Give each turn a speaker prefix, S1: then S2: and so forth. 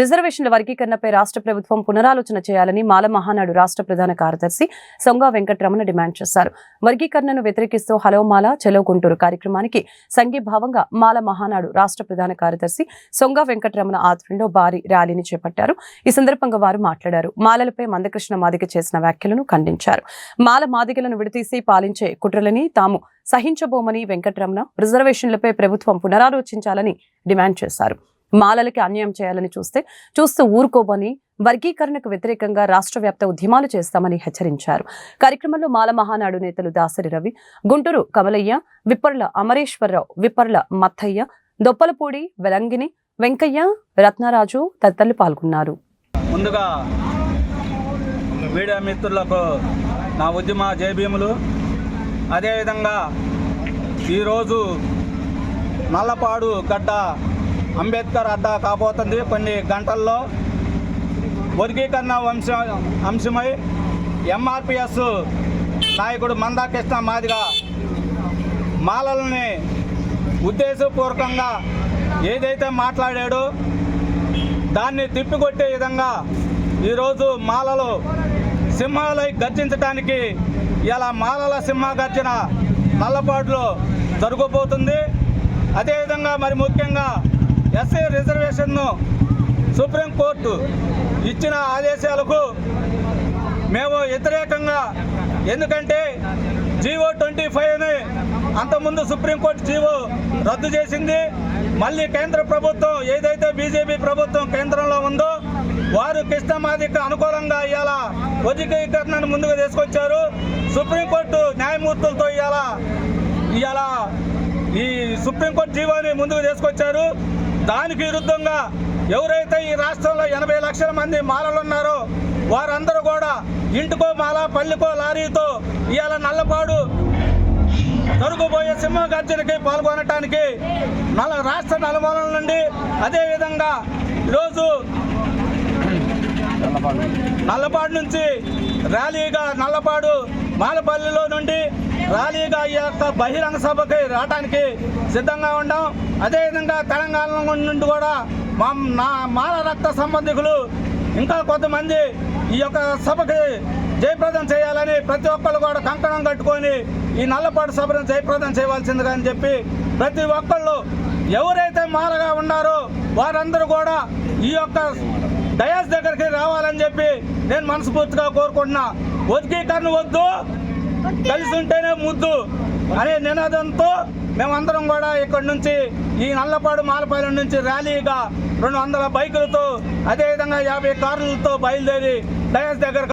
S1: రిజర్వేషన్ల వర్గీకరణపై రాష్ట్ర ప్రభుత్వం పునరాలోచన చేయాలని మాల మహానాడు రాష్ట్ర ప్రధాన కార్యదర్శి సొంగా వెంకటరమణ డిమాండ్ చేశారు. వర్గీకరణను వ్యతిరేకిస్తూ హలో మాల చలో గుంటూరు కార్యక్రమానికి సంఘీభావంగా మాల మహానాడు రాష్ట్ర ప్రధాన కార్యదర్శి సొంగా వెంకటరమణ ఆధ్వర్యంలో భారీ ర్యాలీని చేపట్టారు. ఈ సందర్భంగా వారు మాట్లాడారు. మాలలపై మందకృష్ణ మాదిగ చేసిన వ్యాఖ్యలను ఖండించారు. మాల మాదిగలను విడతీసి పాలించే కుట్రలని తాము సహించబోమని వెంకటరమణ రిజర్వేషన్లపై ప్రభుత్వం పునరాలోచించాలని డిమాండ్ చేశారు. మాలలకి అన్యాయం చేయాలని చూస్తే చూస్తూ ఊరుకోబని వర్గీకరణకు వ్యతిరేకంగా రాష్ట్ర వ్యాప్త ఉద్యమాలు చేస్తామని హెచ్చరించారు. కార్యక్రమంలో మాల మహానాడు నేతలు దాసరి రవి గుంటూరు కమలయ్య విప్పర్ల అమరేశ్వరరావు విప్పర్ల మత్తయ్య దొప్పలపూడి వెలంగిని వెంకయ్య రత్నరాజు తదితరులు పాల్గొన్నారు.
S2: ముందుగా మీడియా మిత్రులకు నా ఉద్యమ జయభీములు. అదేవిధంగా ఈరోజు నల్లపాడు గడ్డ అంబేద్కర్ అడ్డా కాబోతుంది. కొన్ని గంటల్లో వర్గీకరణ వంశ అంశమై ఎంఆర్పిఎస్ నాయకుడు మందాకృష్ణ మాదిగా మాలల్ని ఉద్దేశపూర్వకంగా ఏదైతే మాట్లాడాడో దాన్ని తిప్పికొట్టే విధంగా ఈరోజు మాలలు సింహాలై గర్జించడానికి ఇలా మాలల సింహ గర్జన నల్లపాట్లు జరగబోతుంది. అదేవిధంగా మరి ముఖ్యంగా ఎస్సీ రిజర్వేషన్ను సుప్రీంకోర్టు ఇచ్చిన ఆదేశాలకు మేము వ్యతిరేకంగా ఎందుకంటే జీవో ట్వంటీ ఫైవ్ని అంతకుముందు సుప్రీంకోర్టు జీవో రద్దు చేసింది. మళ్ళీ కేంద్ర ప్రభుత్వం ఏదైతే బీజేపీ ప్రభుత్వం కేంద్రంలో ఉందో వారు కృష్ణమాదికి అనుకూలంగా ఇవాళ వర్గీకరణను ముందుకు తీసుకొచ్చారు. సుప్రీంకోర్టు న్యాయమూర్తులతో ఇవాళ ఇవాళ ఈ సుప్రీంకోర్టు జీవోని ముందుకు తీసుకొచ్చారు. దానికి విరుద్ధంగా ఎవరైతే ఈ రాష్ట్రంలో ఎనభై లక్షల మంది మాలలు ఉన్నారో వారందరూ కూడా ఇంటికో మాల పల్లికో లారీతో ఇవాళ నల్లపాడు జరుగుబోయే సింహ గర్జనకి పాల్గొనటానికి నల రాష్ట్ర నలుమూలల నుండి అదేవిధంగా ఈరోజు నల్లపాడు నుంచి ర్యాలీగా నల్లపాడు మాలపల్లిలో నుండి ర్యాలీగా ఈ యొక్క బహిరంగ సభకి రావడానికి సిద్ధంగా ఉన్నాం అదేవిధంగా తెలంగాణ నుండి కూడా మా నా మాల రక్త సంబంధికులు ఇంకా కొంతమంది ఈ యొక్క సభకి జయప్రదం చేయాలని ప్రతి ఒక్కళ్ళు కూడా కంకణం కట్టుకొని ఈ నల్లపాటు సభను జయప్రదం చేయవలసిందిగా అని చెప్పి ప్రతి ఒక్కళ్ళు ఎవరైతే మాలగా ఉన్నారో వారందరూ కూడా ఈ యొక్క డయాస్ దగ్గరికి రావాలని చెప్పి నేను మనస్ఫూర్తిగా కోరుకుంటున్నా. వర్గీకరణ వద్దు. కలిసి ఉంటేనే ముద్దు. అనే నినాదంతో మేమందరం కూడా ఇక్కడి నుంచి ఈ నల్లపాడు మాలపాలెం నుంచి ర్యాలీగా రెండు వందల బైకులతో అదేవిధంగా యాభై కార్లతో బయలుదేరి డయాస్ దగ్గర